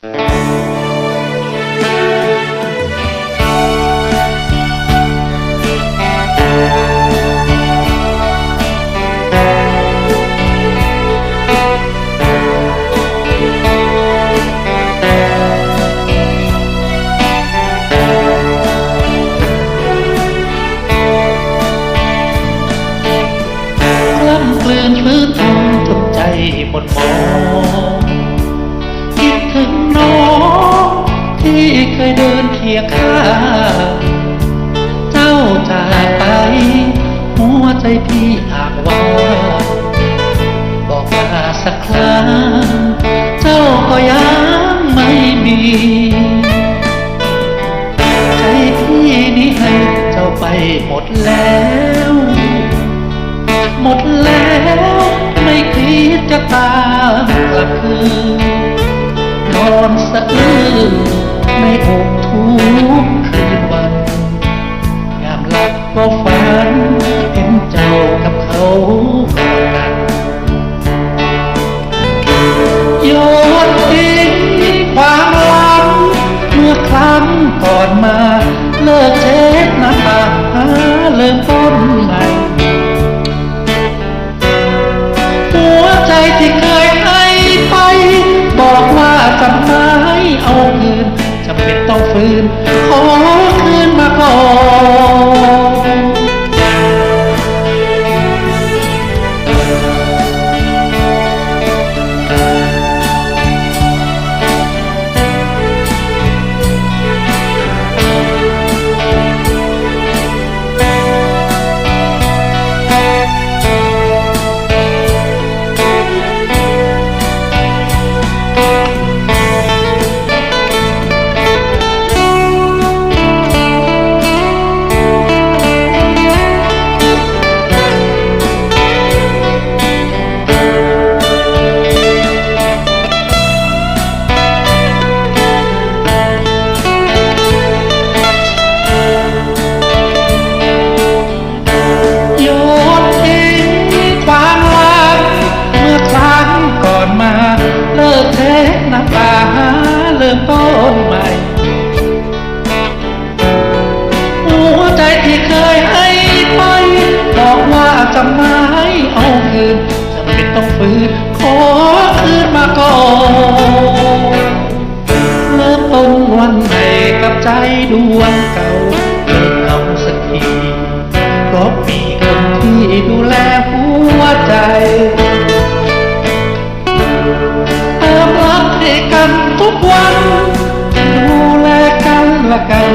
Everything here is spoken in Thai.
กล้ำกลืนฟื้นทนจนใจหมดหมอง เคยเดินเคียงข้า เจ้าจากไป หัวใจพี่หากว่าบอกลาสักครั้ง เจ้าก็ยังไม่มี ใจพี่นี้ให้เจ้าไปหมดแล้ว หมดแล้ว ไม่คิดจะตามกลับคืนนอนสะอื้น อกทุก จะไม่เอาคืนจำเป็นต้องฝืนขอคืนมาก่อนเริ่มต้นวันใหม่กับใจดวงเก่าเลิกเอาสักทีเพราะมีคนที่ดูแลหัวใจเติมรักให้กันทุกวันดูแลกันละกัน